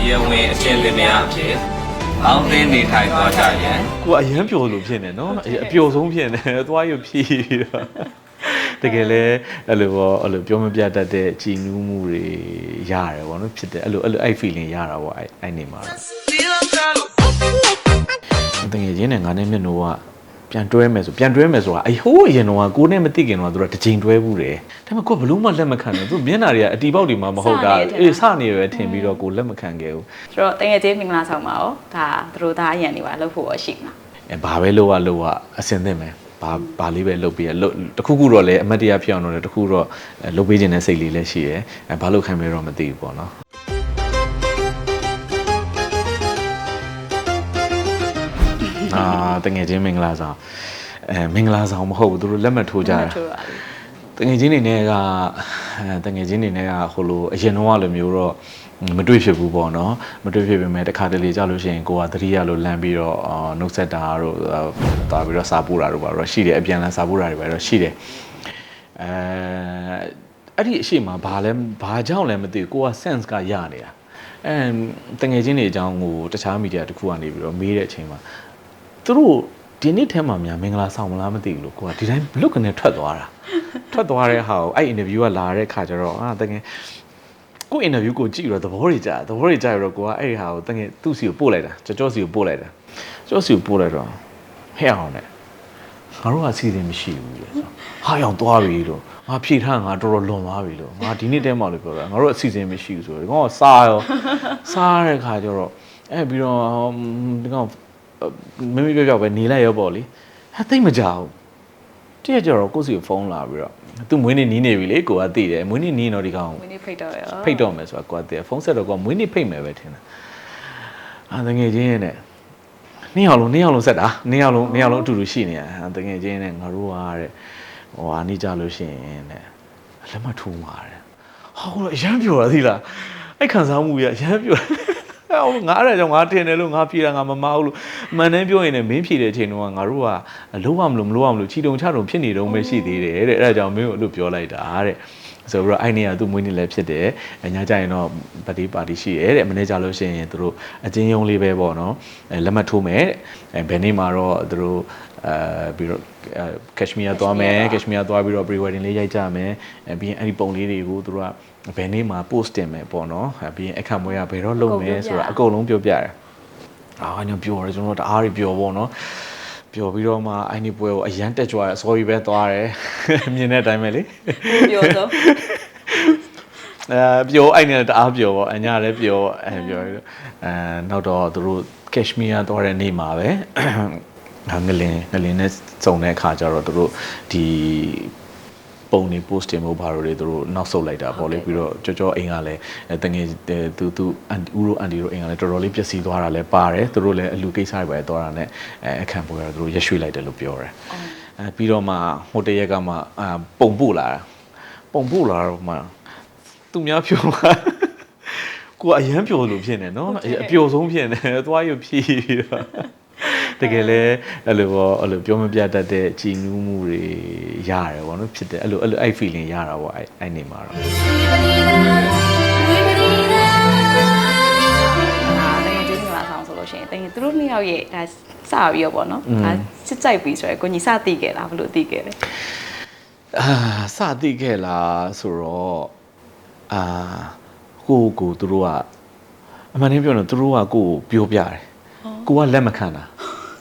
တရားဝင်အရှင်လင်မယားအဖြစ်အောင်းသိနေထိုင်သွားကြရန်ကိုကအရန်ပျော်လို့ဖြစ်နေနော်အေးအပျော်ဆုံးဖြစ်နေသွားရဖြီးပြီးတော့တကယ်လဲအဲ့လိုပေါ့အဲ့လိုပြောမပြတတ်တဲ့ကြည်နူးမှုတွေရတယ်ပေါ့နော်ဖြစ်တယ်အဲ့လိုအဲ့လိုအဲ့ feeling ရတာပေါ့အဲ့အဲ့နေမှာတော့တကယ်ချင်းနဲ့ငါနဲ့မျက်နှာက ပြန်တွဲမယ်ဆိုပြန်တွဲမယ်ဆိုတာအဟိုးအရင်တော့ကိုနဲ့မသိခင်တော့သူကတစ်ချိန်တွဲဘူးတယ်ဒါပေမဲ့ကိုကဘလို့မှလက်မခံဘူးသူမျက်နှာတွေကအတီပေါက်တွေမှမဟုတ်တာအေးစနေပဲထင်ပြီးတော့ကိုလက်မခံခဲ့ဘူးဆိုတော့တကယ်ချင်းမင်္ဂလာဆောင်ပါတော့ဒါသူတို့သားအရန်နေပါလို့ဖို့ရရှိမှာအဲဘာပဲလို့ကလို့ကအစင်သင့်မယ်ဘာဘာလေးပဲလုပ်ပြီးရလုပ်တခုခုတော့လည်းအမတ်တရားဖြစ်အောင်တော့လည်းတခုတော့အဲလုပ်ပေးခြင်းတဲ့စိတ်လေးလည်းရှိတယ်အဲဘာလို့ခံမဲတော့မသိဘူးပေါ့နော် တငယ်ချင်းမင်္ဂလာဆောင်အဲမင်္ဂလာဆောင်မဟုတ်ဘူးသူတို့လက်မှတ်ထိုးကြတာထိုးတာလေတငယ်ချင်းတွေနဲ့ကအဲတငယ်ချင်းတွေနဲ့ကဟိုလိုအရင်တော့လိုမျိုးတော့မတွေ့ဖြစ်ဘူးပေါ့နော်မတွေ့ဖြစ်ပေမဲ့တခါတလေကြောက်လို့ရှိရင်ကိုကသတိရလို့လမ်းပြီးတော့အာနှုတ်ဆက်တာတို့အာတာပြီးတော့စာပို့တာတို့ပါတော့ရှိတယ်အပြန်လန်းစာပို့တာတွေပါတော့ရှိတယ်အဲအဲ့ဒီအရှိမဘာလဲဘာကြောင့်လဲမသိဘူးကိုက sense ကရနေတာအဲတငယ်ချင်းတွေအကြောင်းကိုတခြားမီဒီယာတစ်ခုကနေပြီးတော့မေးတဲ့အချိန်မှာ သူတို့ဒီနေ့ထဲမှာများမင်္ဂလာဆောင်မလားမသိဘူးလို့ကိုကဒီတိုင်းလွတ်ကနေထွက်သွားတာထွက်သွားတဲ့ဟာကိုအဲ့ interview ကလာတဲ့ခါကျတော့အာတကယ်ကို interview ကိုကြည့်တော့သဘောတွေကြာသဘောတွေကြာပြီးတော့ကိုကအဲ့ဒီဟာကိုတကယ်သူ့စီကိုပို့လိုက်တာကြောကြောစီကိုပို့လိုက်တာကြောစီကိုပို့လိုက်တော့ဟဲ့အောင်နဲ့ငါတို့ကအစီအစဉ်မရှိဘူးလေဆိုဟာအောင်သွားပြီလို့ငါဖြေထားငါတော်တော်လွန်သွားပြီလို့ငါဒီနေ့တဲမှလို့ပြောတာငါတို့အစီအစဉ်မရှိဘူးဆိုတော့ဒီကောင်ကစားရောစားတဲ့ခါကျတော့အဲ့ပြီးတော့ဒီကောင် မမေပြောပြောပဲနေလိုက်ရောပေါ့လေဟာသိမကြဘူးတည့်ရကြတော့ကိုယ့်စီကိုဖုန်းလာပြီးတော့သူမွေးနေ့နီးနေပြီလေကိုကသိတယ်မွေးနေ့နီးရင်တော့ဒီကောင်ဝင်းနေဖိတ်တော့ရောဖိတ်တော့မယ်ဆိုတာကိုကသိတယ်ဖုန်းဆက်တော့ကိုကမွေးနေ့ဖိတ်မယ်ပဲထင်တာအာတငယ်ချင်းရဲ့နဲ့နှစ်ယောက်လုံးနှစ်ယောက်လုံးဆက်တာနှစ်ယောက်လုံးနှစ်ယောက်လုံးအတူတူရှိနေရဟာတငယ်ချင်းနဲ့ငါတို့ကတဲ့ဟိုဟာနေကြလို့ရှိရင်တဲ့လက်မထိုးမှာတဲ့ဟာဟိုအရန်ပြောတာသီလားအဲ့ခံစားမှုကြီးအရန်ပြောတာ ဟိုငါအဲ့ဒါကြောင့်ငါတင်တယ်လို့ငါဖြေတာငါမမဟုတ်လို့မှန်တယ်ပြောရင်လည်းမင်းဖြေတဲ့အချိန်တုန်းကငါတို့ကလုံးဝမလို့မလို့မလို့ချီတုံချတုံဖြစ်နေတုံးပဲရှိသေးတယ်တဲ့အဲ့ဒါကြောင့်မင်းကိုအဲ့လိုပြောလိုက်တာတဲ့ဆိုတော့အဲ့နေ့ကသူ့မွေးနေ့လည်းဖြစ်တယ်အညာကြရင်တော့ဗတ်ဒေးပါတီရှိတယ်တဲ့မနေ့ကြလို့ရှိရင်သူတို့အချင်းယုံလေးပဲပေါ့နော်အဲလက်မှတ်ထိုးမယ်တဲ့အဲဘယ်နေ့မှာတော့သူတို့ အဲပြီးတော့ကက်ရှမီးယားသွားမယ်ကက်ရှမီးယားသွားပြီးတော့ pre wedding လေးရိုက်ကြမယ်အဲပြီးရင်အဲ့ဒီပုံလေးတွေကိုသူတို့ကဘယ်နေ့မှာ post တင်မယ်ပေါ့နော်အဲပြီးရင်အခက်မွေးကဘယ်တော့လုပ်မယ်ဆိုတာအကုန်လုံးပြောပြတယ်အာညပြောတယ်ကျွန်တော်တို့တအားကြီးပြောပေါ့နော်ပျော်ပြီးတော့မှအိုင်းဒီပွဲကိုအရန်တက်ကြွရဲအစောကြီးပဲသွားတယ်မြင်တဲ့အတိုင်းပဲလေပြောတော့အဲပျော်အဲ့နဲ့တအားပျော်ပေါ့အညာလည်းပျော်အဲပျော်ပြီးတော့အဲနောက်တော့သူတို့ကက်ရှမီးယားသွားတဲ့နေ့မှာပဲ ငငလင်ငလင်နဲ့စုံတဲ့အခါကျတော့သူတို့ဒီပုံနေ post တင်ဖို့ဘာလို့လဲသူတို့နောက်ဆုတ်လိုက်တာပေါ့လေပြီးတော့ကြောကြောအိမ်ကလည်းအဲတငယ်သူသူအန်ဦးတို့အန်ဒီတို့အိမ်ကလည်းတော်တော်လေးပျက်စီးသွားတာလည်းပါတယ်သူတို့လည်းအလူကိစ္စတွေပဲသွားတာနဲ့အဲအခန့်ပွဲရသူတို့ရက်ရွှေ့လိုက်တယ်လို့ပြောတယ်အဲပြီးတော့မှဟိုတရက်ကမှအာပုံပို့လာတာပုံပို့လာတော့မှသူများပြောမှာကိုကအရန်ပျော်လို့ဖြစ်နေနော်အေးအပျော်ဆုံးဖြစ်နေသွားရဖြီးပြီးတော့ တကယ်လဲအဲ့လိုပေါ့အဲ့လိုပြောမပြတတ်တဲ့ကြည်နူးမှုတွေရတယ်ပေါ့နော်ဖြစ်တယ်အဲ့လိုအဲ့လိုအဲ့ feeling ရတာပေါ့အဲ့အဲ့နေမှာတော့ဒါတကယ်ချင်းမင်္ဂလာဆောင်ဆိုလို့ရှိရင်တကယ်သူတို့နှစ်ယောက်ရဲ့ဒါစပြီးတော့ပေါ့နော်ဒါစစ်ကြိုက်ပြီးဆိုရယ်ကိုညီစတိခဲ့လားဘယ်လိုတိခဲ့လဲအာစသိခဲ့လားဆိုတော့အာကိုကိုသူတို့ကအမှန်တမ်းပြောရင်သူတို့ကကိုကိုပြောပြတယ်ကိုကလက်မခံတာ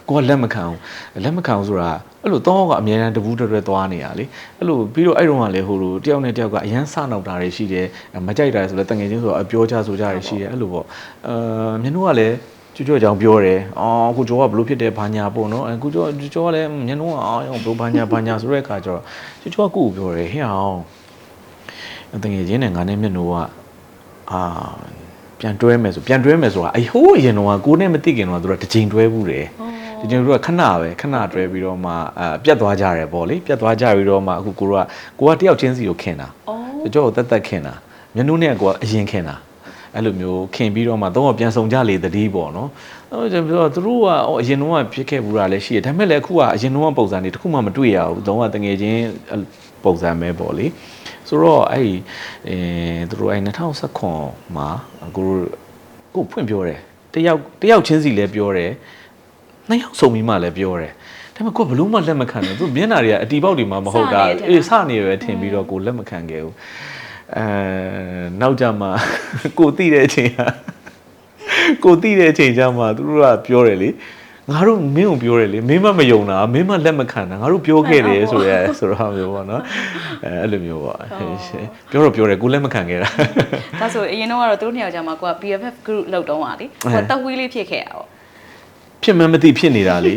ကိုကလက်မခံဘူးလက်မခံဘူးဆိုတာအဲ့လိုတော့ကအမြဲတမ်းတပူးတွဲတွဲသွားနေတာလေအဲ့လိုပြီးတော့အဲ့တုန်းကလည်းဟိုလိုတယောက်နဲ့တယောက်ကအရန်စနောက်တာတွေရှိတယ်မကြိုက်တာဆိုလည်းတငယ်ချင်းဆိုတော့အပြောကြဆိုကြတွေရှိတယ်အဲ့လိုပေါ့အာမျက်နှာကလည်းကျွတ်ကျွတ်အကြောင်းပြောတယ်။အော်ကိုကျော်ကဘလို့ဖြစ်တယ်ဘာညာပေါ့နော်။အဲကိုကျော်ကျော်ကလည်းညလုံးအောင်ဘလို့ဘာညာဘာညာဆိုတဲ့အခါကျတော့ကျော်ကျော်ကကိုကိုပြောတယ်ဟဲ့အောင်။တကယ်ချင်းနဲ့ငါနဲ့မျက်နှာကအာပြန်တွဲမယ်ဆိုပြန်တွဲမယ်ဆိုတာအဟိုးအရင်တော့ကိုနဲ့မသိခင်တော့သူကတစ်ချိန်တွဲဘူးတယ်။ ဒီချိန်တို့ကခဏပဲခဏတွဲပြီးတော့မှအပြတ်သွားကြတယ်ပေါ့လေပြတ်သွားကြပြီးတော့မှအခုကိုကကိုကတယောက်ချင်းစီကိုခင်တာအော်ကျော်ကိုတက်တက်ခင်တာမျက်နှာနဲ့ကိုကအရင်ခင်တာအဲ့လိုမျိုးခင်ပြီးတော့မှတော့ပြန်ဆောင်ကြလေတတိပေါ့နော်အဲ့တော့ပြောသူတို့ကအအရင်တော့ဖြစ်ခဲ့ဘူးတာလည်းရှိတယ်ဒါပေမဲ့လည်းအခုကအရင်တော့ပုံစံတွေတစ်ခုမှမတွေ့ရဘူးတော့ကတငယ်ချင်းပုံစံပဲပေါ့လေဆိုတော့အဲ့အဲသူတို့အဲ့2019မှာကိုကိုဖွင့်ပြောတယ်တယောက်တယောက်ချင်းစီလည်းပြောတယ် နှစ်ယောက်စုံပြီးမှလည်းပြောတယ်ဒါပေမဲ့ကိုကဘလို့မှလက်မခံဘူးသူမျက်နှာတွေကအတီပေါက်တွေမှမဟုတ်တာစနေတယ်ထင်တာအေးစနေရပဲထင်ပြီးတော့ကိုလက်မခံခဲ့ဘူးအဲနောက်ကြမှာကိုတိတဲ့အချိန်ဟာကိုတိတဲ့အချိန်ကျမှသူတို့ကပြောတယ်လေငါတို့မင်းကိုပြောတယ်လေမင်းမမယုံတာမင်းမလက်မခံတာငါတို့ပြောခဲ့တယ်ဆိုရဲဆိုတော့မျိုးပေါ့နော်အဲအဲ့လိုမျိုးပေါ့ပြောတော့ပြောတယ်ကိုလက်မခံခဲ့တာဒါဆိုအရင်တော့ကတော့သူတို့နှစ်ယောက်ကြာမှာကိုက BFF group လောက်တော့ပါလေကိုကတက်ဝီးလေးဖြစ်ခဲ့တာပေါ့ ဖြစ်မှန်းမသိဖြစ်နေတာလေ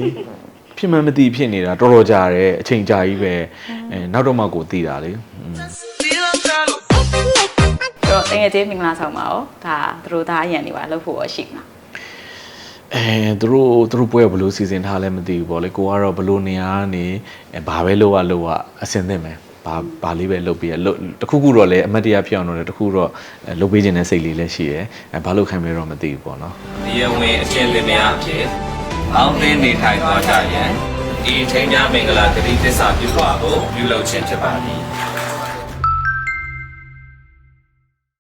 ဖြစ်မှန်းမသိဖြစ်နေတာတော်တော်ကြာတယ်အချိန်ကြာကြီးပဲအဲနောက်တော့မှကိုသိတာလေอืมဆိုတော့တကယ်ချင်းမင်္ဂလာဆောင်ပါတော့ဒါသူတို့သားအရန်နေပါလှုပ်ဖို့ရရှိမှာအဲသူတို့သူတို့ပွဲကဘယ်လိုစီစဉ်ထားလဲမသိဘူးပေါ့လေကိုကတော့ဘယ်လိုနေရာကနေအဲဘာပဲလုပ်ရလုပ်ရအဆင်သင့်မယ်ဘာဘာလေးပဲလုပ်ပြီးရလုပ်တခုခုတော့လည်းအမတ်တရားဖြစ်အောင်တော့လည်းတခုတော့အဲလုပ်ပေးခြင်းတဲ့စိတ်လေးလည်းရှိတယ်အဲဘာလို့ခိုင်းမလဲတော့မသိဘူးပေါ့နော်တရားဝင်အချင်းလင်များအဖြစ် အောင်းတင်းနေထိုင်သွားကြရန်ဒီချိန်များမင်္ဂလာဂတိသစ္စာပြုပါကိုပြုလုပ်ခြင်းဖြစ်ပါသည်